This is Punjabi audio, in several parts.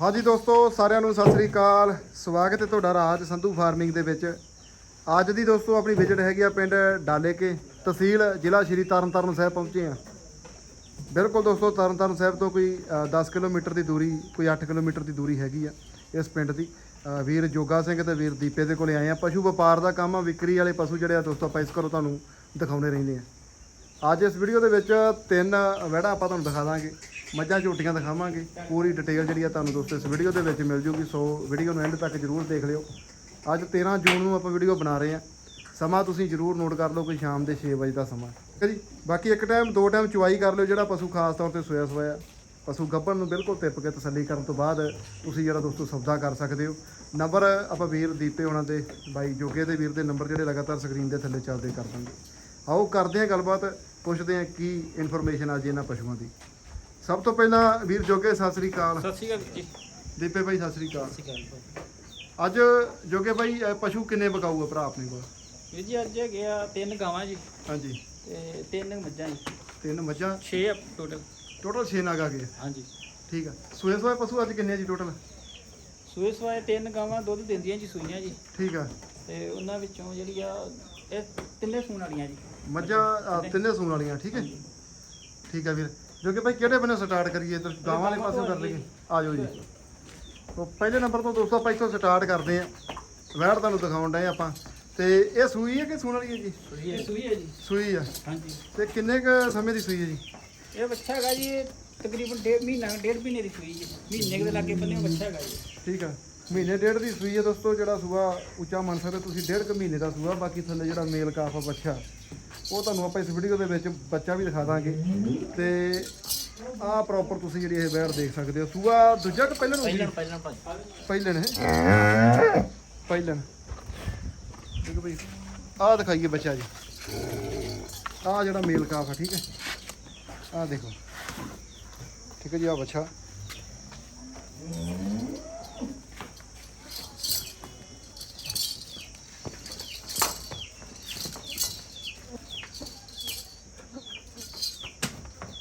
ਹਾਂਜੀ ਦੋਸਤੋ ਸਾਰਿਆਂ ਨੂੰ ਸਤਿ ਸ੍ਰੀ ਅਕਾਲ। ਸਵਾਗਤ ਹੈ ਤੁਹਾਡਾ ਰਾਜ ਸੰਧੂ ਫਾਰਮਿੰਗ ਦੇ ਵਿੱਚ। ਅੱਜ ਦੀ ਦੋਸਤੋ ਆਪਣੀ ਵਿਜ਼ਿਟ ਹੈਗੀ ਆ ਪਿੰਡ ਡਾਲੇਕੇ ਤਹਿਸੀਲ ਜ਼ਿਲ੍ਹਾ ਸ਼੍ਰੀ ਤਰਨਤਾਰਨ ਸਾਹਿਬ ਪਹੁੰਚੇ ਆ ਬਿਲਕੁਲ ਦੋਸਤੋ ਤਰਨਤਾਰਨ ਸਾਹਿਬ ਤੋਂ ਕੋਈ ਅ, 10 ਕਿਲੋਮੀਟਰ ਦੀ ਦੂਰੀ ਕੋਈ 8 ਕਿਲੋਮੀਟਰ ਦੀ ਦੂਰੀ ਹੈਗੀ ਆ ਇਸ ਪਿੰਡ ਦੀ। ਵੀਰ ਜੋਗਾ ਸਿੰਘ ਤੇ ਵੀਰ ਦੀਪੇ ਦੇ ਕੋਲੇ ਆਏ ਆ। ਪਸ਼ੂ ਵਪਾਰ ਦਾ ਕੰਮ ਆ ਵਿਕਰੀ ਵਾਲੇ ਪਸ਼ੂ ਜਿਹੜੇ ਆ ਦੋਸਤੋ ਆਪਾਂ ਇਸ ਕਰੋ ਤੁਹਾਨੂੰ ਦਿਖਾਉਂਦੇ ਰਹਿੰਦੇ ਆ। ਅੱਜ ਇਸ ਵੀਡੀਓ ਦੇ ਵਿੱਚ ਤਿੰਨ ਵਹਿੜਾ ਆਪਾਂ ਤੁਹਾਨੂੰ ਦਿਖਾ ਦਾਂਗੇ। ਮੱਝਾਂ ਝੋਟੀਆਂ ਦਿਖਾਵਾਂਗੇ। ਪੂਰੀ ਡਿਟੇਲ ਜਿਹੜੀ ਆ ਤੁਹਾਨੂੰ ਦੋਸਤੋ ਇਸ ਵੀਡੀਓ ਦੇ ਵਿੱਚ ਮਿਲ ਜੂਗੀ। ਸੋ ਵੀਡੀਓ ਨੂੰ ਐਂਡ ਤੱਕ ਜਰੂਰ ਦੇਖ ਲਿਓ। ਅੱਜ 13 ਜੂਨ ਨੂੰ ਆਪਾਂ ਵੀਡੀਓ ਬਣਾ ਰਹੇ ਆ। ਸਮਾਂ ਤੁਸੀਂ ਜਰੂਰ ਨੋਟ ਕਰ ਲਓ ਕੋਈ ਸ਼ਾਮ ਦੇ 6 ਵਜੇ ਦਾ ਸਮਾਂ। ਠੀਕ ਹੈ ਜੀ? ਬਾਕੀ ਇੱਕ ਟਾਈਮ ਦੋ ਟਾਈਮ ਚੁਆਈ ਕਰ ਲਿਓ ਜਿਹੜਾ ਪਸ਼ੂ ਖਾਸ ਤੌਰ ਤੇ ਸੋਇਆ ਸੋਇਆ। ਪਸ਼ੂ ਗੱਭਣ ਨੂੰ ਬਿਲਕੁਲ ਤਿੱਪ ਕੇ ਤਸੱਲੀ ਕਰਨ ਤੋਂ ਬਾਅਦ ਤੁਸੀਂ ਜਿਹੜਾ ਦੋਸਤੋ ਸੌਦਾ ਕਰ ਸਕਦੇ ਹੋ। ਨੰਬਰ ਆਪਾਂ ਵੀਰ ਦੀਪੇ ਉਹਨਾਂ ਦੇ, ਬਾਈ ਜੋਗੇ ਦੇ ਵੀਰ ਦੇ ਨੰਬਰ ਜਿਹੜੇ ਲਗਾਤਾਰ ਸਕਰੀਨ ਦੇ ਥੱਲੇ ਚੱਲਦੇ ਕਰ ਦਾਂਗੇ। ਆਓ ਕਰਦੇ ਹਾਂ ਗੱਲਬਾਤ, ਪੁੱਛਦੇ ਹਾਂ ਕੀ ਇਨਫੋਰਮੇਸ਼ਨ ਆ ਜੀ ਇਹਨਾਂ ਪਸ਼ੂਆਂ ਦੀ। ਸਭ ਤੋਂ ਪਹਿਲਾਂ ਵੀਰ ਜੋਗੇ ਸਤਿ ਸ੍ਰੀ ਅਕਾਲ। ਸਤਿ ਸ਼੍ਰੀ ਅਕਾਲ ਜੀ। ਦੀਪੇ ਭਾਈ ਸਤਿ ਸ੍ਰੀ ਅਕਾਲ। ਸਤਿ ਸ਼੍ਰੀ ਅਕਾਲ ਅੱਜ ਜੋਗੇ ਭਾਈ ਪਸ਼ੂ ਕਿੰਨੇ ਬਕਾਊ ਆ ਭਰਾ ਆਪਣੇ ਕੋਲ? ਵੀਰ ਜੀ ਅੱਜ ਹੈਗੇ ਆ ਤਿੰਨ ਗਾਵਾਂ ਜੀ। ਹਾਂਜੀ। ਤੇ ਤਿੰਨ ਮੱਝਾਂ ਜੀ। ਤਿੰਨ ਮੱਝਾਂ? 6 ਆ ਟੋਟਲ ਟੋਟਲ 6 ਨਾਗ ਆ ਗਏ। ਹਾਂਜੀ। ਠੀਕ ਆ। ਸੂਏ ਸੂਏ ਪਸ਼ੂ ਅੱਜ ਕਿੰਨੇ ਆ ਜੀ ਟੋਟਲ ਸੂਏ ਸਵਾਏ ਤਿੰਨ ਗਾਵਾਂ ਦੁੱਧ ਦਿੰਦੀਆਂ ਜੀ ਸੂਈਆਂ ਜੀ। ਠੀਕ ਆ। ਤੇ ਉਹਨਾਂ ਵਿੱਚੋਂ ਜਿਹੜੀ ਆ ਇਹ ਤਿੰਨੇ ਸੂਣ ਵਾਲੀਆਂ ਜੀ। ਮੱਝਾਂ ਤਿੰਨੇ। ਸੂਣ ਵਾਲੀਆਂ ਠੀਕ ਹੈ। ਠੀਕ ਆ ਵੀਰ। ਜੋਗੇ ਭਾਈ ਕਿਹੜੇ ਬੰਨੇ ਸਟਾਰਟ ਕਰੀਏ ਇੱਧਰ ਗਾਵਾਂ ਵਾਲੇ ਪਾਸੇ ਕਰ ਲਈਏ। ਆ ਜਾਓ ਜੀ। ਤੋਂ ਪਹਿਲੇ ਨੰਬਰ ਤੋਂ ਦੋਸਤੋ ਆਪਾਂ ਇੱਥੋਂ ਸਟਾਰਟ ਕਰਦੇ ਆ ਵੈੜ ਤੁਹਾਨੂੰ ਦਿਖਾਉਣ ਡਏ ਆਪਾਂ। ਤੇ ਇਹ ਸੂਈ ਹੈ ਕਿ ਸੂਣ ਵਾਲੀ ਹੈ ਜੀ? ਇਹ ਸੂਈ ਹੈ ਜੀ। ਸੂਈ ਆ। ਹਾਂਜੀ। ਤੇ ਕਿੰਨੇ ਕ ਸਮੇਂ ਦੀ ਸੂਈ ਹੈ ਜੀ? ਇਹ ਬੱਚਾ ਹੈਗਾ ਜੀ ਇਹ ਤਕਰੀਬਨ ਡੇਢ ਮਹੀਨਾ ਡੇਢ ਮਹੀਨੇ ਦੀ ਸੂਈ ਜੀ। ਮਹੀਨੇ ਕੁ ਦੇ ਲਾਗੇ ਬੰਨੇ ਬੱਚਾ ਹੈਗਾ ਜੀ। ਠੀਕ ਆ। ਮਹੀਨੇ ਡੇਢ ਦੀ ਸੂਈ ਹੈ ਦੋਸਤੋ ਜਿਹੜਾ ਸੂਆ ਉੱਚਾ ਮੰਨ ਸਕਦੇ ਤੁਸੀਂ ਡੇਢ ਕੁ ਮਹੀਨੇ ਦਾ ਸੂਆ ਬਾਕੀ ਥੱਲੇ ਜਿਹੜਾ ਮੇਲ ਕਾਫ ਆ ਬੱਚਾ। ਉਹ ਤੁਹਾਨੂੰ ਆਪਾਂ ਇਸ ਵੀਡੀਓ ਦੇ ਵਿੱਚ ਬੱਚਾ ਵੀ ਦਿਖਾ ਦਾਂਗੇ। ਤੇ ਆਹ ਪ੍ਰੋਪਰ ਤੁਸੀਂ ਜਿਹੜੀ ਇਹ ਬੈੜ ਦੇਖ ਸਕਦੇ ਹੋ। ਸੂਆ ਦੂਜਾ ਕਿ ਪਹਿਲਾਂ ਨੂੰ ਪਹਿਲਾਂ ਪਹਿਲਾਂ ਭਾਜੀ। ਪਹਿਲਣ ਹੈ। ਪਹਿਲਣ। ਦੇਖੋ ਭਾਈ ਆਹ ਦਿਖਾਈਏ ਬੱਚਾ ਜੀ। ਆਹ ਜਿਹੜਾ ਮੇਲ ਕਾਫ ਆ ਠੀਕ ਹੈ? ਆਹ ਦੇਖੋ। ਠੀਕ ਹੈ ਜੀ ਆਹ ਬੱਚਾ।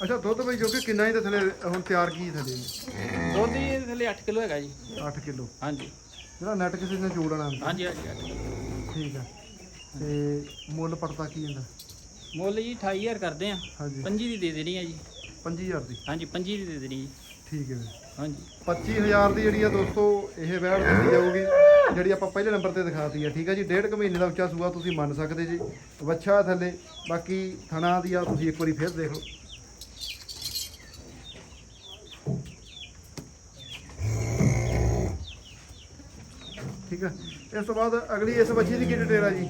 ਅੱਛਾ ਦੁੱਧ ਬਈ ਜੋ ਕਿ ਕਿੰਨਾ ਹੀ ਤੇ ਥੱਲੇ ਹੁਣ ਤਿਆਰ ਕੀ ਥੱਲੇ? ਦੁੱਧ ਜੀ ਇਹਦੇ ਥੱਲੇ 8 ਕਿਲੋ ਹੈਗਾ ਜੀ। 8 ਕਿਲੋ। ਹਾਂਜੀ। ਜਿਹੜਾ ਨੈਟ ਕਿਸੇ ਨੇ ਜੋੜਨਾ ਹਾਂਜੀ ਹਾਂਜੀ। ਠੀਕ ਆ। ਤੇ ਮੁੱਲ ਪੜਤਾ ਕੀ ਜਾਂਦਾ ਮੁੱਲ ਜੀ 28000 ਕਰਦੇ ਆ। ਹਾਂਜੀ। 25 ਦੀ ਦੇ ਦੇਣੀ ਆ ਜੀ। 25000 ਦੀ। ਹਾਂਜੀ 25 ਦੀ ਦੇ ਦੇਣੀ ਜੀ। ਠੀਕ ਹੈ। ਹਾਂਜੀ। 25000 ਦੀ ਜਿਹੜੀ ਆ ਦੋਸਤੋ ਇਹ ਵੈੜ ਦਿੱਤੀ ਜਾਊਗੀ। ਜਿਹੜੀ ਆਪਾਂ ਪਹਿਲੇ ਨੰਬਰ ਤੇ ਦਿਖਾਤੀ ਆ ਠੀਕ ਆ ਜੀ? ਡੇਢ ਕੁ ਮਹੀਨੇ ਦਾ ਉੱਚਾ ਸੂਆ ਤੁਸੀਂ ਮੰਨ ਸਕਦੇ ਜੀ। ਵੱਛਾ ਥੱਲੇ ਬਾਕੀ ਥਣਾ ਦੀ ਆ ਤੁਸੀਂ ਇੱਕ ਵਾਰੀ ਫੇਰ ਦੇਖ ਲਓ। ਠੀਕ ਆ? ਇਸ ਤੋਂ ਬਾਅਦ ਅਗਲੀ ਇਸ ਬੱਚੀ ਦੀ ਕੀ ਡਿਟੇਲ ਆ ਜੀ?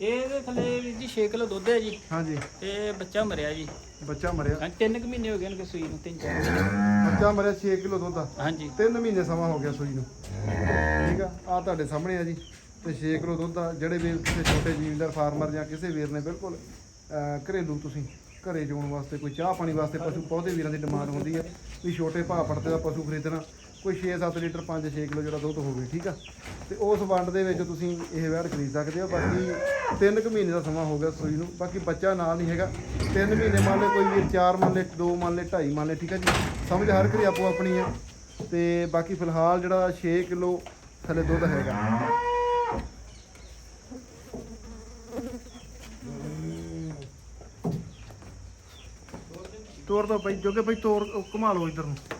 ਇਹਦੇ ਥੱਲੇ ਵੀਰ ਜੀ 6 ਕਿਲੋ ਦੁੱਧ ਹੈ ਜੀ। ਹਾਂਜੀ। ਤੇ ਬੱਚਾ ਮਰਿਆ ਜੀ। ਬੱਚਾ ਮਰਿਆ। ਹਾਂ ਤਿੰਨ ਕੁ ਮਹੀਨੇ ਹੋ ਗਏ ਨੇ ਸੂਈ ਨੂੰ ਤਿੰਨ ਚਾਰ ਮਹੀਨੇ। ਬੱਚਾ ਮਰਿਆ 6 ਕਿਲੋ ਦੁੱਧ ਆ। ਹਾਂਜੀ। ਤਿੰਨ ਮਹੀਨੇ ਸਮਾਂ ਹੋ ਗਿਆ ਸੂਈ ਨੂੰ। ਠੀਕ ਆ? ਆ ਤੁਹਾਡੇ ਸਾਹਮਣੇ ਆ ਜੀ। ਤੇ 6 ਕਿਲੋ ਦੁੱਧ ਆ। ਜਿਹੜੇ ਵੀ ਕਿਸੇ ਛੋਟੇ ਜ਼ਿਮੀਂਦਾਰ ਫਾਰਮਰ ਜਾਂ ਕਿਸੇ ਵੀਰ ਨੇ ਬਿਲਕੁਲ ਅਹ, ਘਰੇਲੂ ਤੁਸੀਂ ਘਰੇ ਜੋਣ ਵਾਸਤੇ ਕੋਈ ਚਾਹ ਪਾਣੀ ਵਾਸਤੇ ਪਸ਼ੂ ਪੌਦੇ ਵੀਰਾਂ ਦੀ ਡਿਮਾਂਡ ਹੁੰਦੀ ਹੈ ਵੀ ਛੋਟੇ ਭਾਅ ਪੜਤੇ ਦਾ ਪਸ਼ੂ ਖਰੀਦਣਾ। ਕੋਈ 6-7 ਲੀਟਰ 5-6 ਕਿਲੋ ਜਿਹੜਾ ਦੁੱਧ ਹੋਵੇ, ਠੀਕ ਆ? ਤੇ ਉਸ ਵੰਡ ਦੇ ਵਿੱਚ ਤੁਸੀਂ ਇਹ ਵੈੜ ਖਰੀਦ ਸਕਦੇ ਹੋ। ਬਾਕੀ ਤਿੰਨ ਕੁ ਮਹੀਨੇ ਦਾ ਸਮਾਂ ਹੋ ਗਿਆ ਸੂਈ ਨੂੰ। ਬਾਕੀ ਬੱਚਾ ਨਾਲ ਨਹੀਂ ਹੈਗਾ। ਤਿੰਨ ਮਹੀਨੇ ਮੰਨ ਲੈ ਕੋਈ ਵੀ ਚਾਰ ਮੰਨ ਲੈ ਦੋ ਮੰਨ ਲੈ ਢਾਈ ਮੰਨ ਲੈ ਠੀਕ ਆ ਜੀ? ਸਮਝ ਹਰ ਘਰੀ ਆਪੋ ਆਪਣੀ ਆ। ਤੇ ਬਾਕੀ ਫਿਲਹਾਲ ਜਿਹੜਾ 6 ਕਿਲੋ ਥੱਲੇ ਦੁੱਧ ਹੈਗਾ। ਤੋਰ ਦੋ ਭਾਈ, ਜੋਗੇ ਭਾਈ, ਤੋਰ ਉਹ ਘੁਮਾ ਲਓ ਇਧਰ ਨੂੰ।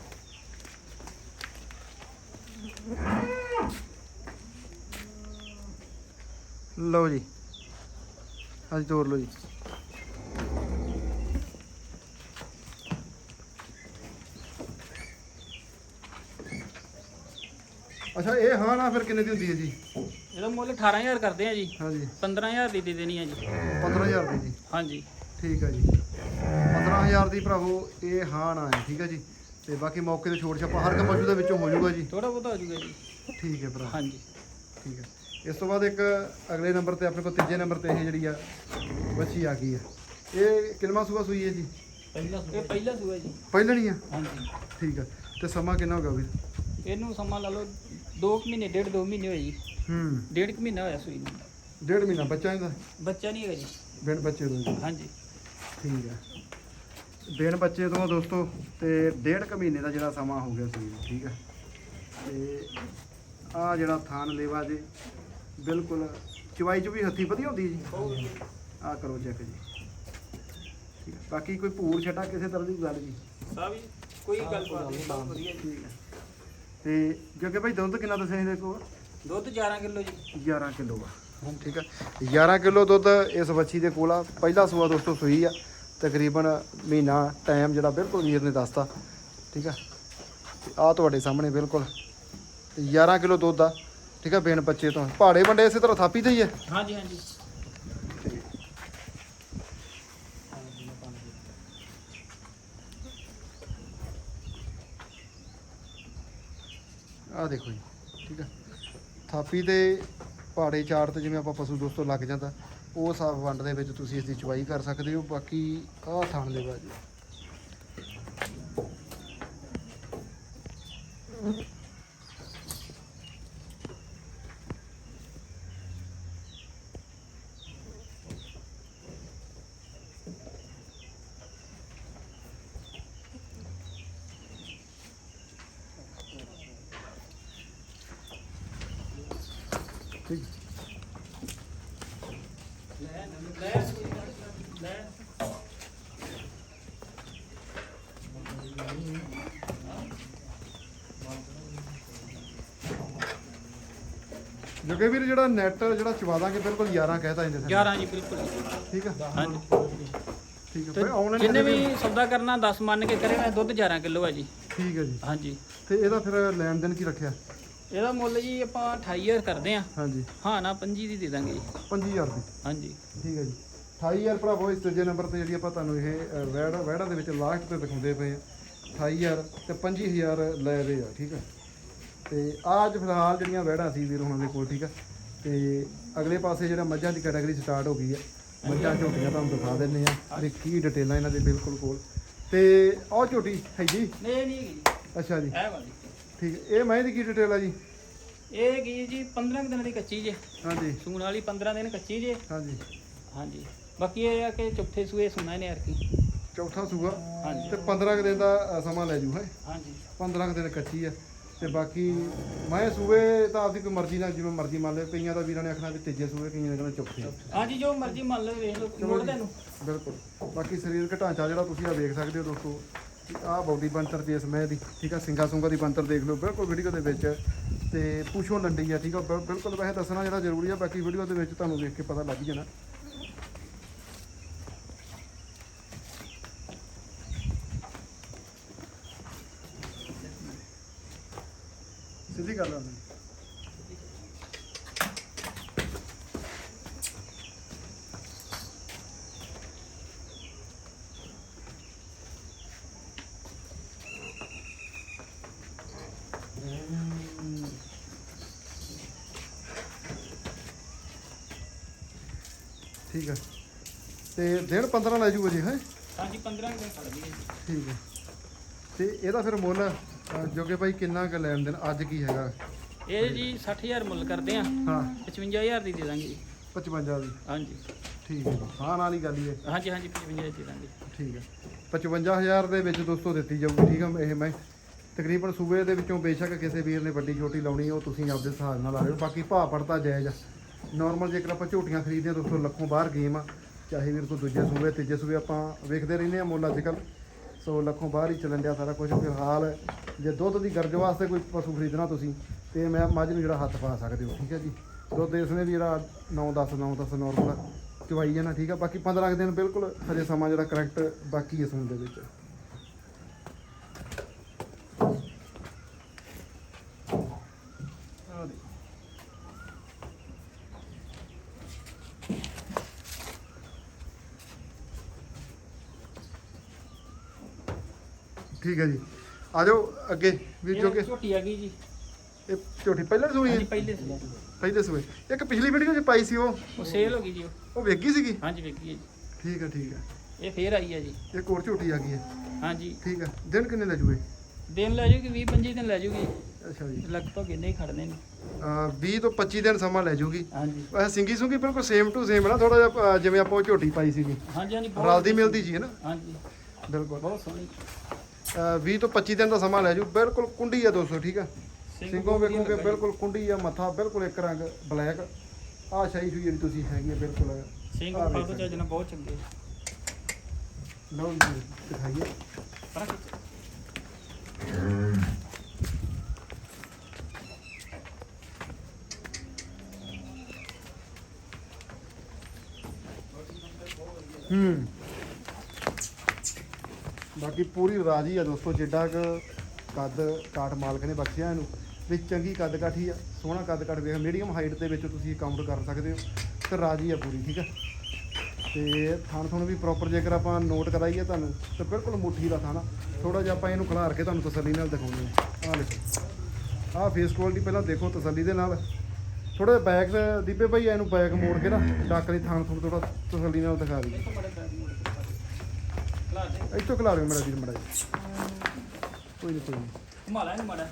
ਲਓ ਜੀ। ਅੱਜ ਤੋਰ ਲਓ ਜੀ। ਅੱਛਾ ਇਹ ਹਾਂ ਨਾ ਫਿਰ ਕਿੰਨੇ ਦੀ ਹੁੰਦੀ ਹੈ ਜੀ? ਇਹਦਾ ਮੁੱਲ 18000 ਕਰਦੇ ਆ ਜੀ। ਹਾਂਜੀ। 15000 ਦੀ ਦੇ ਦੇਣੀ ਆ ਜੀ। 15000 ਦੀ ਜੀ। ਹਾਂਜੀ। ਠੀਕ ਹੈ ਜੀ। 15000 ਦੀ ਭਰਾਵੋ ਇਹ ਹਾਂ ਨਾ ਹੈ ਠੀਕ ਹੈ ਜੀ। ਤੇ ਬਾਕੀ ਮੌਕੇ ਤੇ ਛੋਟ ਛਾਪਾ ਹਰ ਇੱਕ ਪਸ਼ੂ ਦੇ ਵਿੱਚੋਂ ਹੋ ਜਾਊਗਾ ਜੀ। ਥੋੜਾ ਬਹੁਤਾ ਹੋ ਜਾਊਗਾ ਜੀ। ਠੀਕ ਹੈ ਭਰਾ। ਹਾਂਜੀ। ਠੀਕ ਹੈ। ਇਸ ਤੋਂ ਬਾਅਦ ਇੱਕ ਅਗਲੇ ਨੰਬਰ ਤੇ ਆਪਣੇ ਕੋਲ ਤੀਜੇ ਨੰਬਰ ਤੇ ਇਹ ਜਿਹੜੀ ਆ ਬੱਚੀ ਆ ਗਈ ਆ। ਇਹ ਕਿੰਨਵਾਂ ਸੂਆ ਸੂਈ ਹੈ ਜੀ? ਪਹਿਲਾ ਇਹ ਪਹਿਲਾ ਸੂਆ ਜੀ। ਪਹਿਲਣੀ ਆ? ਹਾਂਜੀ। ਠੀਕ ਆ। ਤੇ ਸਮਾਂ ਕਿੰਨਾ ਹੋ ਗਿਆ ਵੀਰ? ਇਹਨੂੰ ਸਮਾਂ ਲਾ ਲਓ 2 ਮਹੀਨੇ ਡੇਢ 2 ਮਹੀਨੇ ਹੋਏ ਜੀ। ਹੂੰ। ਡੇਢ ਕੁ ਮਹੀਨਾ ਹੋਇਆ ਸੂਈ ਨੂੰ। ਡੇਢ ਮਹੀਨਾ ਬੱਚਾ ਇਹਦਾ? ਬੱਚਾ ਨਹੀਂ ਹੈਗਾ ਜੀ। ਬਿਨ ਬੱਚੇ ਤੋਂ ਜੀ। ਹਾਂਜੀ। ਠੀਕ ਹੈ ਬਿਨ ਬੱਚੇ ਤੋਂ ਦੋਸਤੋ ਤੇ ਡੇਢ ਕੁ ਮਹੀਨੇ ਦਾ ਜਿਹੜਾ ਸਮਾਂ ਹੋ ਗਿਆ ਸੀ ਠੀਕ ਹੈ ਤੇ ਆ ਜਿਹੜਾ ਥਾਨ ਲੇਵਾ ਜੀ ਬਿਲਕੁਲ। ਚਵਾਈ ਚ ਵੀ ਹੱਥੀ ਵਧੀਆ ਹੁੰਦੀ ਜੀ। ਆ ਕਰੋ ਚੈੱਕ ਜੀ। ਠੀਕ ਹੈ। ਬਾਕੀ ਕੋਈ ਭੂਰ ਛਟਾ ਕਿਸੇ ਤਰ੍ਹਾਂ ਦੀ ਗੱਲ ਜੀ ਸਭ ਹੀ ਕੋਈ ਗੱਲਬਾਤ ਨਹੀਂ ਬਹੁਤ ਵਧੀਆ ਜੀ। ਠੀਕ ਹੈ। ਤੇ ਜੱਗੇ ਭਾਈ ਦੁੱਧ ਕਿੰਨਾ ਦੱਸਿਆ ਇਹਦੇ ਕੋਲ? ਦੁੱਧ 11 ਕਿਲੋ ਜੀ। 11 ਕਿਲੋ ਆ। ਠੀਕ ਆ 11 ਕਿਲੋ ਦੁੱਧ ਇਸ ਬੱਚੀ ਦੇ ਕੋਲ ਆ। ਪਹਿਲਾ ਸੂਆ ਦੋਸਤੋ ਸੂਈ ਆ। ਤਕਰੀਬਨ ਮਹੀਨਾ ਟਾਈਮ ਜਿਹੜਾ ਬਿਲਕੁਲ ਵੀਰ ਨੇ ਦੱਸਤਾ। ਠੀਕ ਆ ਤੇ ਆ ਤੁਹਾਡੇ ਸਾਹਮਣੇ ਬਿਲਕੁਲ। ਤੇ 11 ਕਿਲੋ ਦੁੱਧ ਆ। ਠੀਕ ਆ ਬੇਨ ਬੱਚੇ ਤੋਂ। ਪਹਾੜੇ ਵੰਡੇ ਇਸੇ ਤਰ੍ਹਾਂ ਥਾਪੀ ਤੇ ਹੀ ਹੈ ਹਾਂਜੀ ਹਾਂਜੀ। ਆ ਦੇਖੋ ਜੀ ਠੀਕ ਆ। ਥਾਪੀ ਤੇ ਪਹਾੜੇ ਚਾਰ ਤੇ ਜਿਵੇਂ ਆਪਾਂ ਪਸ਼ੂ ਦੋਸਤੋ ਲੱਗ ਜਾਂਦਾ ਉਹ ਸਾਫ਼ ਵੰਡ ਦੇ ਵਿੱਚ ਤੁਸੀਂ ਇਸ ਦੀ ਚਵਾਈ ਕਰ ਸਕਦੇ ਹੋ। ਬਾਕੀ ਆਹ ਥਾਣ ਦੇ ਬਾਜੀ ਜੋਗੇ ਵੀਰ ਜਿਹੜਾ ਨੈਟ ਜਿਹੜਾ ਚਵਾ ਦਾਂਗੇ ਬਿਲਕੁਲ 11 ਕਹਿਤਾ ਇਹਦੇ ਥੱਲੇ 11 ਜੀ ਬਿਲਕੁਲ ਠੀਕ ਆ? ਹਾਂਜੀ। ਠੀਕ ਆ ਤੇ ਭਾਈ ਆਨਲਾਈਨ ਜਿੰਨੇ ਵੀ ਸੌਦਾ ਕਰਨਾ 10 ਮੰਨ ਕੇ ਕਰੇ ਮੈਂ ਦੁੱਧ 11 ਕਿਲੋ ਹੈ ਜੀ। ਠੀਕ ਹੈ ਜੀ। ਹਾਂਜੀ। ਤੇ ਇਹਦਾ ਫਿਰ ਲੈਣ ਦੇਣ ਕੀ ਰੱਖਿਆ? ਇਹਦਾ ਮੁੱਲ ਜੀ ਆਪਾਂ 28000 ਕਰਦੇ ਆ ਹਾਂਜੀ। ਹਾਂ ਨਾ 25 ਦੀ ਦੇ ਦਾਂਗੇ ਜੀ। 25000 ਦੀ। ਹਾਂਜੀ। ਠੀਕ ਹੈ ਜੀ। 28000 ਭਰਾਵੋ ਇਸ ਤੀਜੇ ਨੰਬਰ ਤੇ ਜਿਹੜੀ ਆਪਾਂ ਤੁਹਾਨੂੰ ਇਹ ਵੈੜ ਵੈੜਾਂ ਦੇ ਵਿੱਚ ਲਾਸਟ ਤੇ ਦਿਖਾਉਂਦੇ ਪਏ ਆ 28000 ਤੇ 25000 ਲੈ ਰਹੇ ਆ ਠੀਕ ਆ ਤੇ ਅੱਜ ਫਿਲਹਾਲ ਜਿਹੜੀਆਂ ਵੈੜਾਂ ਸੀ ਵੀਰ ਉਹਨਾਂ ਦੇ ਕੋਲ ਠੀਕ ਆ ਤੇ ਅਗਲੇ ਪਾਸੇ ਜਿਹੜਾ ਮੱਝਾਂ ਦੀ ਕੈਟਾਗਰੀ ਸਟਾਰਟ ਹੋ ਗਈ ਆ ਮੱਝਾਂ ਝੋਟੀਆਂ ਤੁਹਾਨੂੰ ਦਿਖਾ ਦਿੰਨੇ ਆ ਵੀ ਕੀ ਡਿਟੇਲਾਂ ਇਹਨਾਂ ਦੇ ਬਿਲਕੁਲ ਕੋਲ। ਤੇ ਆਹ ਝੋਟੀ ਹੈ ਜੀ? ਨਹੀਂ ਨਹੀਂ ਹੈਗੀ। ਅੱਛਾ ਜੀ। ਇਹ ਵਾਲੀ। ਠੀਕ ਹੈ। ਇਹ ਮੈਂ ਦੀ ਕੀ ਡਿਟੇਲ ਆ ਜੀ? ਇਹ ਹੈਗੀ ਜੀ 15 ਕੁ ਦਿਨਾਂ ਦੀ ਕੱਚੀ ਜੇ। ਹਾਂਜੀ। ਸੂਣ ਵਾਲੀ 15 ਦਿਨ ਕੱਚੀ ਜੇ। ਹਾਂਜੀ। ਹਾਂਜੀ। ਬਾਕੀ ਇਹ ਆ ਕਿ ਚੌਥੇ ਸੂਏ ਸੁਣਾ ਇਹਨੇ ਯਾਰ ਕੀ ਚੌਥਾ ਸੂਆ। ਹਾਂਜੀ। ਤੇ 15 ਕੁ ਦਿਨ ਦਾ ਅ, ਸਮਾਂ ਲੈ ਜੂ ਹੈ? ਹਾਂਜੀ। 15 ਕੁ ਦਿਨ ਕੱਚੀ ਆ। ਤੇ ਬਾਕੀ ਮੈਂ ਸੂਏ ਤਾਂ ਆਪਦੀ ਕੋਈ ਮਰਜ਼ੀ ਨਾਲ ਜਿਵੇਂ ਮਰਜ਼ੀ ਮੰਨ ਲੈ ਕਈਆਂ ਦਾ ਵੀਰਾਂ ਨੇ ਆਖਣਾ ਵੀ ਤੀਜੇ ਸੂਏ ਕਈਆਂ ਨੇ ਚੌਥੇ। ਹਾਂਜੀ ਜੋ ਮਰਜ਼ੀ ਮੰਨ ਲਓ ਵੇਖ ਲਓ ਮੋੜ ਦੇ ਨੂੰ। ਬਿਲਕੁਲ। ਬਾਕੀ ਸਰੀਰਕ ਢਾਂਚਾ ਜਿਹੜਾ ਤੁਸੀਂ ਆ ਵੇਖ ਸਕਦੇ ਹੋ ਦੋਸਤੋ। ਆਹ ਬਾਡੀ ਬੰਤਰ ਦੀ ਇਸ ਮੈਂ ਦੀ, ਠੀਕ ਆ ਸਿੰਗਾ ਸੁੰਗਾ ਦੀ ਬੰਤਰ ਦੇਖ ਲਓ, ਬਿਲਕੁਲ ਵੀਡੀਓ ਦੇ ਵਿੱਚ ਤੇ ਪੁੱਛੋ ਲੰਡੀ ਆ, ਠੀਕ ਆ, ਬਿਲਕੁਲ ਵੈਸੇ ਦੱਸਣਾ ਜਿਹੜਾ ਜ਼ਰੂਰੀ ਆ, ਬਾਕੀ ਵੀਡੀਓ ਦੇ ਵਿੱਚ ਤੁਹਾਨੂੰ ਵੇਖ ਕੇ ਪਤਾ ਲੱਗ ਜਾਣਾ ਸਿੱਧੀ ਗੱਲ ਆ ਠੀਕ ਹੈ। ਤੇ ਦਿਨ 15 ਲੈ ਜੂਗਾ ਜੀ ਹੈ? ਹਾਂਜੀ 15 ਕੁ ਦਿਨ ਹੈ ਜੀ। ਠੀਕ ਹੈ। ਤੇ ਇਹਦਾ ਫਿਰ ਮੁੱਲ ਅ, ਜੋ ਕਿ ਭਾਈ ਕਿੰਨਾ ਕੁ ਲੈਣ ਦੇਣ? ਅੱਜ ਕੀ ਹੈਗਾ? ਇਹ ਜੀ 60000 ਮੁੱਲ ਕਰਦੇ ਆ। ਹਾਂ। 55000 ਦੀ ਦੇ ਦਾਂਗੇ ਜੀ। 55 ਦੀ। ਹਾਂਜੀ। ਠੀਕ ਹੈ ਹਾਂ ਨਾਲ ਹੀ ਗੱਲ ਹੀ ਹੈ। ਹਾਂਜੀ ਹਾਂਜੀ 55 ਦੇ ਦਾਂਗੇ। ਠੀਕ ਹੈ। 55000 ਦੇ ਵਿੱਚ ਦੋਸਤੋ ਦਿੱਤੀ ਜਾਊਗੀ ਠੀਕ ਹੈ ਇਹ ਮੈਂ। ਤਕਰੀਬਨ ਸੂਬੇ ਦੇ ਵਿੱਚੋਂ ਬੇਸ਼ੱਕ ਕਿਸੇ ਵੀਰ ਨੇ ਵੱਡੀ ਛੋਟੀ ਲਾਉਣੀ ਉਹ ਤੁਸੀਂ ਆਪਦੇ ਹਿਸਾਬ ਨਾਲ ਲਾ ਲਿਓ ਬਾਕੀ ਭਾਅ ਪੜਤਾ ਜਾਇਜ਼ ਆ। ਨਾਰਮਲ ਜੇਕਰ ਆਪਾਂ ਝੋਟੀਆਂ ਖਰੀਦਦੇ ਹਾਂ, ਦੋਸਤੋ, ਲੱਖੋਂ ਬਾਹਰ ਗੇਮ ਆ, ਚਾਹੇ ਵੀਰ ਕੋਈ ਦੂਜੇ ਸੂਬੇ, ਤੀਜੇ ਸੂਬੇ ਆਪਾਂ ਵੇਖਦੇ ਰਹਿੰਦੇ ਆ ਮੁੱਲ ਅੱਜ ਕੱਲ੍ਹ ਸੋ ਲੱਖੋਂ ਬਾਹਰ ਹੀ ਚੱਲਣ ਡਿਆ ਸਾਰਾ ਕੁਝ ਫਿਲਹਾਲ ਜੇ ਦੁੱਧ ਦੀ ਗਰਜ ਵਾਸਤੇ ਕੋਈ ਪਸ਼ੂ ਖਰੀਦਣਾ ਤੁਸੀਂ, ਤੇ ਮੈਂ ਮੱਝ ਨੂੰ ਜਿਹੜਾ ਹੱਥ ਪਾ ਸਕਦੇ ਹੋ, ਠੀਕ ਹੈ ਜੀ? ਦੁੱਧ ਇਸ ਨੇ ਵੀ ਜਿਹੜਾ 9 10 9 10 ਨਾਰਮਲ ਚਵਾਈ ਜਾਣਾ, ਠੀਕ ਆ? ਬਾਕੀ 15 ਕੁ ਦਿਨ ਬਿਲਕੁਲ ਹਜੇ ਸਮਾਂ ਜਿਹੜਾ ਕਰੈਕਟ ਬਾਕੀ ਹੈ ਸੂਣ ਦੇ ਵਿੱਚ। ਠੀਕ ਹੈ ਜੀ। ਆ ਜਾਓ ਅੱਗੇ ਵੀ ਜੋ ਕਿ ਇਹ ਝੋਟੀ ਆ ਗਈ ਜੀ। ਇਹ ਝੋਟੀ ਪਹਿਲਾਂ ਸੂਣੀ ਹਾਂਜੀ ਹੈ ਪਹਿਲੇ ਸੀ ਪਹਿਲੇ ਸੂਏ ਇੱਕ ਪਿਛਲੀ ਵੀਡੀਓ 'ਚ ਪਾਈ ਸੀ ਉਹ। ਉਹ ਸੇਲ ਹੋ ਗਈ ਜੀ ਉਹ। ਉਹ ਵੇਗੀ ਸੀਗੀ? ਹਾਂਜੀ ਵੇਖੀ ਹੈ ਜੀ। ਠੀਕ ਹੈ ਠੀਕ ਹੈ। ਇਹ ਫੇਰ ਆਈ ਹੈ ਜੀ। ਇੱਕ ਹੋਰ ਝੋਟੀ ਆ ਗਈ ਹੈ। ਹਾਂਜੀ। ਠੀਕ ਹੈ। ਦਿਨ ਕਿੰਨੇ ਲੈ ਜੂਏ ਦਿਨ ਲੈ ਜੂਗੀ 20 25 ਦਿਨ ਲੈ ਜੂਗੀ। ਅੱਛਾ ਜੀ। ਲਗਭਗ ਇੰਨੇ ਹੀ ਖੜਨੇ ਨੇ। ਅਹ 20 ਤੋਂ 25 ਦਿਨ ਸਮਾਂ ਲੈ ਜੂਗੀ। ਹਾਂਜੀ। ਵੈਸੇ ਸਿੰਗੀ ਸੁੰਗੀ ਬਿਲਕੁਲ ਸੇਮ ਟੂ ਸੇਮ ਹੈ ਨਾ ਥੋੜਾ ਜਿਹਾ ਅਹ, ਜਿਵੇਂ ਆਪਾਂ ਉਹ ਝੋਟੀ ਪਾਈ ਸੀਗੀ। ਹਾਂਜੀ ਹਾਂਜੀ ਬਹੁਤ- ਰਲਦੀ ਮਿਲਦੀ ਜੀ ਹੈ ਨਾ? ਹਾਂਜੀ। ਬਿਲਕੁਲ। ਬਹੁਤ ਸੋਹਣੀ। 20 ਤੋਂ 25 ਦਿਨ ਦਾ ਸਮਾਂ ਲੈ ਜੂ ਬਿਲਕੁਲ ਕੁੰਡੀ ਆ ਦੋਸਤੋ ਠੀਕ ਆ? ਸਿੰਘ ਵੇਖੋਗੇ। ਬਿਲਕੁਲ ਕੁੰਡੀ ਆ ਮੱਥਾ ਬਿਲਕੁਲ ਇੱਕ ਰੰਗ ਬਲੈਕ। ਆ ਸ਼ਾਹੀ ਸ਼ੂਈ ਜਿਹੜੀ ਤੁਸੀਂ ਹੈਗੀ ਆ ਬਿਲਕੁਲ ਸਿੰਘ ਫਾਦੋ ਚੱਜ ਨਾਲ ਬਹੁਤ ਚੰਗੇ। ਲਓ ਜੀ ਦਿਖਾਈਏ। ਹੂੰ। ਬਾਕੀ ਪੂਰੀ ਰਾਜੀ ਆ ਦੋਸਤੋ, ਜਿੱਡਾ ਕੁ ਕੱਦ ਕਾਟ ਮਾਲਕ ਨੇ ਬਖਸ਼ਿਆ ਇਹਨੂੰ, ਵੀ ਚੰਗੀ ਕੱਦ ਕਾਠੀ ਆ, ਸੋਹਣਾ ਕੱਦ ਕਾਠ ਵੇਖ ਮੀਡੀਅਮ ਹਾਈਟ ਦੇ ਵਿੱਚ ਤੁਸੀਂ ਕਾਊਂਟ ਕਰ ਸਕਦੇ ਹੋ, ਤੇ ਰਾਜੀ ਆ ਪੂਰੀ, ਠੀਕ ਆ? ਤੇ ਥਣ ਥਣ ਵੀ ਪ੍ਰੋਪਰ ਜੇਕਰ ਆਪਾਂ ਨੋਟ ਕਰਾਈਏ ਤੁਹਾਨੂੰ, ਤੇ ਬਿਲਕੁਲ ਮੁੱਠੀ ਦਾ ਥਾਣਾ ਥੋੜਾ ਜਿਹਾ ਆਪਾਂ ਇਹਨੂੰ ਖਿਲਾਰ ਕੇ ਤੁਹਾਨੂੰ ਤਸੱਲੀ ਨਾਲ ਦਿਖਾਉਂਦੇ ਆ ਆਹ ਦੇਖੋ, ਆਹ ਫੇਸ ਕੁਆਲਿਟੀ ਪਹਿਲਾਂ ਦੇਖੋ ਤਸੱਲੀ ਦੇ ਨਾਲ। ਥੋੜਾ ਬੈਕ ਦੀਪੇ ਭਾਈ ਇਹਨੂੰ ਬੈਕ ਮੋੜ ਕੇ ਨਾ ਡੱਕ ਥਾਣ ਥੋੜਾ ਥੋੜਾ ਤਸੱਲੀ ਨਾਲ ਦਿਖਾ ਦਈਏ ਦੇਖੋ ਬੜੇ ਪੈਰ ਮੋੜ ਕੇ ਲਾ ਦੇ ਇੱਥੋਂ ਖਿਲਾ ਲਿਓ ਮੇਰਾ ਵੀਰ ਮੜਾ ਕੋਈ ਨਹੀਂ ਕੋਈ ਨਹੀਂ ਘੁਮਾ ਲੈ ਇਹਨੂੰ ਮਾੜਾ।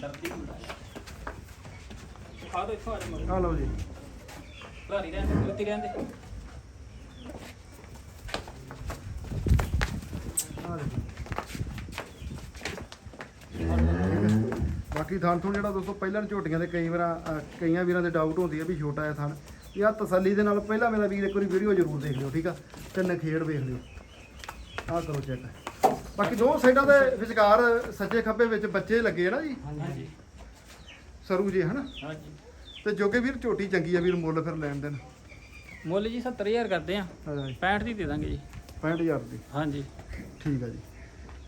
ਡਰਦੀ ਹੁੰਦਾ ਖਾ ਦੋ ਇੱਥੋਂ ਆ ਜਾ ਮਗਰ ਆ ਲਓ ਜੀ। ਲਾਰੀ ਰਹਿੰਦੇ ਲੱਤੀ ਰਹਿੰਦੇ ਆ ਦੇਖੋ ਬਾਕੀ ਥਣ ਥਣ ਜਿਹੜਾ ਦੋਸਤੋ ਪਹਿਲਾਂ ਝੋਟੀਆਂ ਦੇ ਕਈ ਵਾਰ ਕਈਆਂ ਵੀਰਾਂ ਦੇ ਡਾਊਟ ਹੁੰਦੀ ਹੈ ਵੀ ਛੋਟਾ ਹੈ ਥਣ। ਇਹ ਆ ਤਸੱਲੀ ਦੇ ਨਾਲ ਪਹਿਲਾਂ ਮੇਰਾ ਵੀਰ ਇੱਕ ਵਾਰੀ ਵੀਡੀਓ ਜ਼ਰੂਰ ਦੇਖ ਲਿਓ ਠੀਕ ਆ? ਤੇ ਨਖੇੜ ਵੇਖ ਲਿਓ। ਆਹ ਕਰੋ ਚੈੱਕ ਬਾਕੀ ਦੋ ਸਾਈਡਾਂ ਦੇ ਵਿਚਕਾਰ ਸੱਜੇ ਖੱਬੇ ਵਿੱਚ ਬੱਚੇ ਲੱਗੇ ਆ ਨਾ ਜੀ? ਹਾਂਜੀ। ਸਰੂ ਜੀ ਹਨਾ? ਹਾਂਜੀ। ਤੇ ਜੋਗੇ ਵੀਰ ਝੋਟੀ ਚੰਗੀ ਆ ਵੀਰ ਮੁੱਲ ਫਿਰ ਲੈਣ ਦੇਣ। ਮੁੱਲ ਜੀ 70000 ਕਰਦੇ ਆ। ਜਾ ਜੀ। 65 ਦੀ ਦੇ ਦਾਂਗੇ ਜੀ। 65000 ਦੀ। ਹਾਂਜੀ। ਠੀਕ ਆ ਜੀ।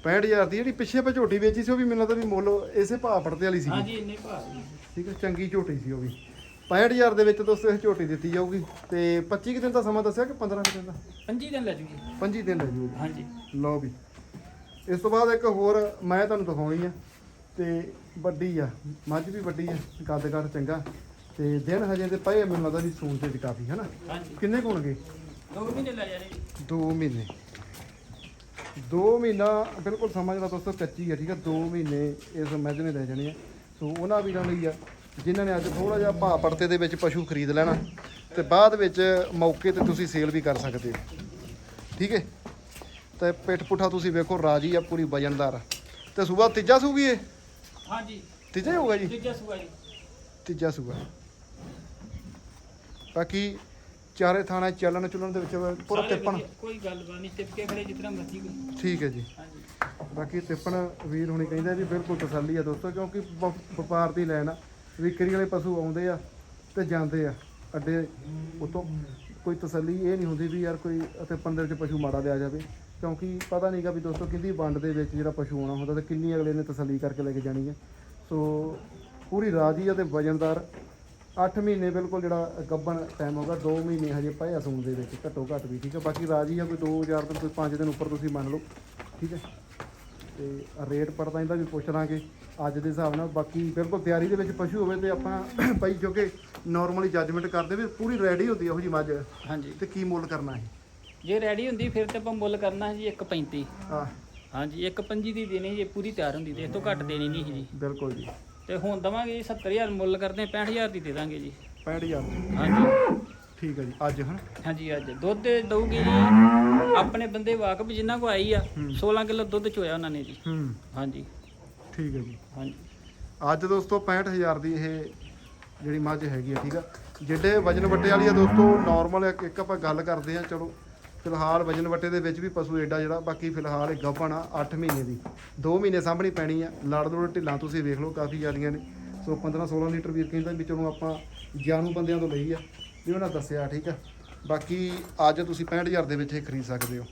65000 ਦੀ ਜਿਹੜੀ ਪਿੱਛੇ ਆਪਾਂ ਝੋਟੀ ਵੇਚੀ ਸੀ ਉਹ ਵੀ ਮੈਨੂੰ ਲੱਗਦਾ ਵੀ ਮੁੱਲ ਇਸੇ ਭਾਅ ਪੜਤੇ ਵਾਲੀ ਸੀ ਹਾਂਜੀ ਇੰਨੇ ਭਾਅ ਠੀਕ ਹੈ ਚੰਗੀ ਝੋਟੀ ਸੀ ਉਹ ਵੀ। 65000 ਦੇ ਵਿੱਚ ਦੋਸਤੋ ਇਹ ਝੋਟੀ ਦਿੱਤੀ ਜਾਊਗੀ। ਤੇ 25 ਕੁ ਦਿਨ ਦਾ ਸਮਾਂ ਦੱਸਿਆ ਕਿ 15 ਕੁ ਦਿਨ ਦਾ? 25 ਦਿਨ ਲੈ ਜੂਗੀ। 25 ਦਿਨ ਲੈ ਜੂਗੀ। ਹਾਂਜੀ। ਲਓ ਵੀ। ਇਸ ਤੋਂ ਬਾਅਦ ਇੱਕ ਹੋਰ ਮੈਂ ਤੁਹਾਨੂੰ ਦਿਖਾਉਣੀ ਆ ਤੇ ਵੱਡੀ ਆ। ਮੱਝ ਵੀ ਵੱਡੀ ਆ ਕੱਦ ਕੱਦ ਚੰਗਾ। ਤੇ ਦਿਨ ਹਜੇ ਤੇ ਪਏ ਆ, ਮੈਨੂੰ ਲੱਗਦਾ ਵੀ ਸੂਣ ਤੇ ਵੀ ਕਾਫੀ ਹਨਾ? ਹਾਂਜੀ। ਕਿੰਨੇ ਕੁ ਹੋਣਗੇ? ਦੋ ਮਹੀਨੇ ਲੈ ਜਾਣੇ। ਜੀ 2 ਮਹੀਨੇ। 2 ਮਹੀਨਾ ਬਿਲਕੁਲ ਸਮਾਂ ਜਿਹੜਾ ਦੋਸਤੋ ਕੱਚੀ ਹੈ ਠੀਕ ਹੈ 2 ਮਹੀਨੇ ਇਸ ਮੱਝ ਨੇ ਲੈ ਜਾਣੇ ਆ। ਸੋ ਉਹਨਾਂ ਵੀਰਾਂ ਲਈ ਆ ਜਿਨ੍ਹਾਂ ਨੇ ਅੱਜ ਥੋੜਾ ਜਿਹਾ ਭਾਅ ਪੜਤੇ ਦੇ ਵਿੱਚ ਪਸ਼ੂ ਖਰੀਦ ਲੈਣਾ ਤੇ ਬਾਅਦ ਵਿੱਚ ਮੌਕੇ ਤੇ ਤੁਸੀਂ ਸੇਲ ਵੀ ਕਰ ਸਕਦੇ ਹੋ। ਠੀਕ ਹੈ? ਤੇ ਪਿੱਠ ਪੁੱਠਾ ਤੁਸੀਂ ਵੇਖੋ ਰਾਜੀ ਆ ਪੂਰੀ ਵਜਨਦਾਰ। ਤੇ ਸੂਬਾ ਤੀਜਾ ਸੂਗੀ ਇਹ? ਹਾਂਜੀ। ਤੀਜਾ ਹੀ ਹੋਊਗਾ ਜੀ? ਤੀਜਾ ਸੂਆ ਜੀ। ਤੀਜਾ ਸੂਗਾ ਬਾਕੀ ਚਾਰੇ ਥਾਣਾ ਚੱਲਣ ਚੁਲਣ ਦੇ ਵਿੱਚ ਪੂਰਾ ਸਾਰੇ ਤਿੱਪਣ। ਵਧੀਆ, ਕੋਈ ਗੱਲਬਾਤ ਨਹੀਂ ਟਿਪ ਕੇ ਖੜੇ ਜਿਤਨਾ ਮਰਜ਼ੀ ਕੋਈ। ਠੀਕ ਹੈ ਜੀ। ਹਾਂਜੀ। ਬਾਕੀ ਤਿੱਪਣ ਵੀਰ ਹੁਣੀ ਕਹਿੰਦਾ ਵੀ ਬਿਲਕੁਲ ਤਸੱਲੀ ਆ ਦੋਸਤੋ ਕਿਉਂਕਿ ਵਪਾਰ ਦੀ ਲੈਣ ਆ। ਵਿਕਰੀ ਵਾਲੇ ਪਸ਼ੂ ਆਉਂਦੇ ਆ ਤੇ ਜਾਂਦੇ ਆ, ਅੱਡੇ ਉਤੋਂ। ਕੋਈ ਤਸੱਲੀ ਇਹ ਨਹੀਂ ਹੁੰਦੀ ਵੀ ਯਾਰ ਕੋਈ ਅਤੇ ਪੰਦਰ ਚ ਪਸ਼ੂ ਮਾੜਾ ਲਿਆ ਜਾਵੇ, ਕਿਉਂਕਿ ਪਤਾ ਨਹੀਂਗਾ ਵੀ ਦੋਸਤੋ ਕਿੰਦੀ ਵੰਡ ਦੇ ਵਿੱਚ ਜਿਹੜਾ ਪਸ਼ੂ ਆਉਣਾ ਹੁੰਦਾ ਤੇ ਕਿੰਨੀ ਅਗਲੇ ਨੇ ਤਸੱਲੀ ਕਰਕੇ ਲੈ ਕੇ ਜਾਣੀ ਹੈ ਸੋ ਪੂਰੀ ਰਾਜੀ ਆ ਤੇ ਵਜਨਦਾਰ 8 ਮਹੀਨੇ ਬਿਲਕੁਲ ਜਿਹੜਾ ਗੱਬਣ ਟਾਈਮ ਹੋਗਾ 2 ਮਹੀਨੇ ਹਜੇ ਪਏ ਆ ਸੂਣ ਦੇ ਵਿੱਚ, ਘੱਟੋ ਘੱਟ ਵੀ, ਠੀਕ ਹੈ ਬਾਕੀ ਰਾਜੀ ਆ, ਕੋਈ 2000 ਤੋਂ ਕੋਈ 5 ਦਿਨ ਉੱਪਰ ਤੁਸੀਂ ਮੰਨ ਲਓ, ਠੀਕ ਹੈ ਤੇ ਰੇਟ ਪੜਦਾ ਇਹਦਾ ਵੀ ਪੁੱਛ ਲਾਂਗੇ ਅੱਜ ਦੇ ਹਿਸਾਬ ਨਾਲ। ਬਾਕੀ ਬਿਲਕੁਲ ਤਿਆਰੀ ਦੇ ਵਿੱਚ ਪਸ਼ੂ ਹੋਵੇ ਤੇ ਆਪਾਂ ਭਾਈ ਕਿਉਂਕਿ ਨਾਰਮਲੀ ਜੱਜਮੈਂਟ ਕਰਦੇ ਵੀ ਪੂਰੀ ਰੈਡੀ ਹੁੰਦੀ ਆ ਉਹ ਜੀ ਮੱਝ। ਹਾਂਜੀ। ਤੇ ਕੀ ਮੁੱਲ ਕਰਨਾ ਹੈ ਜੇ ਰੈਡੀ ਹੁੰਦੀ ਫਿਰ ਤੇ ਆਪਾਂ ਮੁੱਲ ਕਰਨਾ ਸੀ 1.35 ਆ ਹਾਂਜੀ 1.25 ਦੀ ਦੇਣੀ ਜੇ ਪੂਰੀ ਤਿਆਰ ਹੁੰਦੀ ਤੇ ਇਸ ਤੋਂ ਘੱਟ ਦੇਣੀ ਨਹੀਂ ਜੀ। ਬਿਲਕੁਲ ਜੀ। ਤੇ ਹੁਣ ਦਵਾਂਗੇ ਜੀ 70000 ਮੁੱਲ ਕਰਦੇ 65000 ਦੀ ਦੇ ਦਾਂਗੇ ਜੀ। 65000 ਹਾਂਜੀ। ਠੀਕ ਹੈ ਜੀ ਅੱਜ ਹਨ? ਹਾਂਜੀ ਅੱਜ। ਦੁੱਧ ਦਊਗੀ ਜੀ। ਆਪਣੇ ਬੰਦੇ ਵਾਕਬ ਜਿੰਨਾ ਕੋ ਆਈ ਆ 16 ਕਿਲੋ ਦੁੱਧ ਚੋਇਆ ਉਹਨਾਂ ਨੇ ਜੀ। ਹੂੰ। ਹਾਂਜੀ। ਠੀਕ ਹੈ ਜੀ। ਹਾਂਜੀ। ਅੱਜ ਦੋਸਤੋ 65000 ਦੀ ਇਹ ਜਿਹੜੀ ਮੱਝ ਹੈਗੀ ਆ ਠੀਕ ਆ। ਜਿਹੜੇ ਵਜਨ ਵੱਟੇ ਵਾਲੀ ਆ ਦੋਸਤੋ ਨਾਰਮਲ ਇੱਕ ਆਪਾਂ ਗੱਲ ਕਰਦੇ ਆ ਚਲੋ। ਫਿਲਹਾਲ ਵਜਨ ਵੱਟੇ ਦੇ ਵਿੱਚ ਵੀ ਪਸ਼ੂ ਏਡਾ ਜਿਹੜਾ ਬਾਕੀ ਫਿਲਹਾਲ ਇਹ ਗੱਭਣ ਆ 8 ਮਹੀਨੇ ਦੀ। 2 ਮਹੀਨੇ ਸਾਂਭਣੀ ਪੈਣੀ ਆ। ਲੜ ਲੋੜ ਢਿੱਲਾਂ ਤੁਸੀਂ ਵੇਖ ਲਓ ਕਾਫੀ ਜ਼ਿਆਦੀਆਂ ਨੇ। ਸੋ 15 16 ਲੀਟਰ ਵੀਰ ਕਹਿੰਦਾ ਵੀ ਚਲੋ ਆਪਾਂ ਜਾਣੂ ਬੰਦਿਆਂ ਤੋਂ ਲਈ ਆ। ਵੀ ਉਹਨਾਂ ਦੱਸਿਆ ਠੀਕ ਆ। ਬਾਕੀ ਅੱਜ ਤੁਸੀਂ 65000 ਦੇ ਵਿੱਚ ਇਹ ਖਰੀਦ ਸਕਦੇ ਹੋ।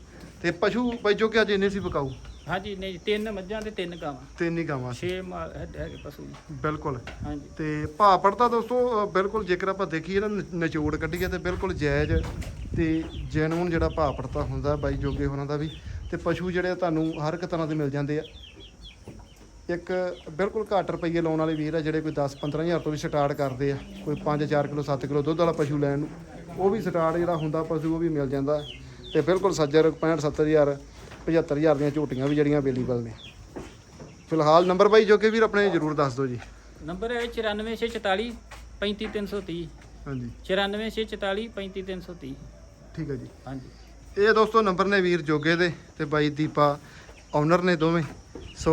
ਤੇ ਪਸ਼ੂ ਬਾਈ ਜੋ ਕਿ ਅੱਜ ਇੰਨੇ ਸੀ ਵਿਕਾਊ? ਹਾਂਜੀ ਨਹੀਂ ਤਿੰਨ ਮੱਝਾਂ ਤੇ ਤਿੰਨ ਗਾਵਾਂ। ਤਿੰਨ ਹੀ ਗਾਵਾਂ ਸੀ। 6 ਮਾਲ ਹੈ- ਹੈਗੇ ਪਸ਼ੂ ਜੀ। ਬਿਲਕੁਲ। ਹਾਂਜੀ। ਤੇ ਭਾਅ ਪੜਦਾ ਦੋਸਤੋ ਅ, ਬਿਲਕੁਲ ਜੇਕਰ ਆਪਾਂ ਦੇਖੀਏ ਨਾ ਨ- ਨਿਚੋੜ ਕੱਢੀਏ ਤੇ ਬਿਲਕੁਲ ਜਾਇਜ਼ ਤੇ ਜੈਨੂਨ ਜਿਹੜਾ ਭਾਅ ਪੜਤਾ ਹੁੰਦਾ ਬਾਈ ਜੋਗੇ ਹੋਰਾਂ ਦਾ ਵੀ। ਤੇ ਪਸ਼ੂ ਜਿਹੜੇ ਤੁਹਾਨੂੰ ਹਰ ਇੱਕ ਤਰ੍ਹਾਂ ਦੇ ਮਿਲ ਜਾਂਦੇ ਆ। ਇੱਕ ਬਿਲਕੁਲ ਘੱਟ ਰੁਪਈਏ ਲਾਉਣ ਵਾਲੇ ਵੀਰ ਆ ਜਿਹੜੇ ਕੋਈ 10 15000 ਤੋਂ ਵੀ ਸਟਾਰਟ ਕਰਦੇ ਆ। ਕੋਈ 5 4 ਕਿਲੋ 7 ਕਿਲੋ ਦੁੱਧ ਵਾਲਾ ਪਸ਼ੂ ਲੈਣ ਨੂੰ ਉਹ ਵੀ ਸਟਾਰਟ ਜਿਹੜਾ ਹੁੰਦਾ ਪਸ਼ੂ ਉਹ ਵੀ ਮਿਲ ਜਾਂਦਾ। ਤੇ ਬਿਲਕੁਲ ਸੱਜਰ 65 70000 75000 ਦੀਆਂ ਝੋਟੀਆਂ ਵੀ ਜਿਹੜੀਆਂ ਅਵੇਲੇਬਲ ਨੇ। ਫਿਲਹਾਲ ਨੰਬਰ ਬਾਈ ਜੋਗੇ ਵੀਰ ਆਪਣੇ ਜਰੂਰ ਦੱਸ ਦਿਓ ਜੀ। ਨੰਬਰ ਹੈ 94644 35330 ਹਾਂਜੀ। 94644 35330 ਠੀਕ ਹੈ ਜੀ। ਹਾਂਜੀ। ਇਹ ਦੋਸਤੋ ਨੰਬਰ ਨੇ ਵੀਰ ਜੋਗੇ ਦੇ ਤੇ ਬਾਈ ਦੀਪਾ ਓਨਰ ਨੇ ਦੋਵੇਂ। ਸੋ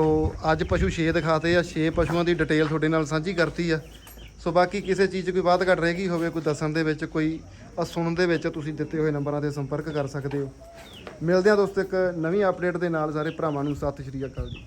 ਅੱਜ ਪਸ਼ੂ 6 ਦਿਖਾਤੇ ਆ 6 ਪਸ਼ੂਆਂ ਦੀ ਡਿਟੇਲ ਤੁਹਾਡੇ ਨਾਲ ਸਾਂਝੀ ਕਰਤੀ ਆ। ਸੋ ਬਾਕੀ ਕਿਸੇ ਚੀਜ਼ 'ਚ ਕੋਈ ਬਾਤ ਘਟ ਰਹਿ ਗਈ ਹੋਵੇ, ਕੋਈ ਦੱਸਣ ਦੇ ਵਿੱਚ, ਕੋਈ ਆ ਸੁਣਨ ਦੇ ਵਿੱਚ, ਤੁਸੀਂ ਦਿੱਤੇ ਹੋਏ ਨੰਬਰਾਂ ਤੇ ਸੰਪਰਕ ਕਰ ਸਕਦੇ ਹੋ। ਮਿਲਦੇ ਆ ਦੋਸਤੋ ਇੱਕ ਨਵੀਂ ਅਪਡੇਟ ਦੇ ਨਾਲ ਸਾਰੇ ਭਰਾਵਾਂ ਨੂੰ। ਸਤਿ ਸ਼੍ਰੀ ਅਕਾਲ ਜੀ।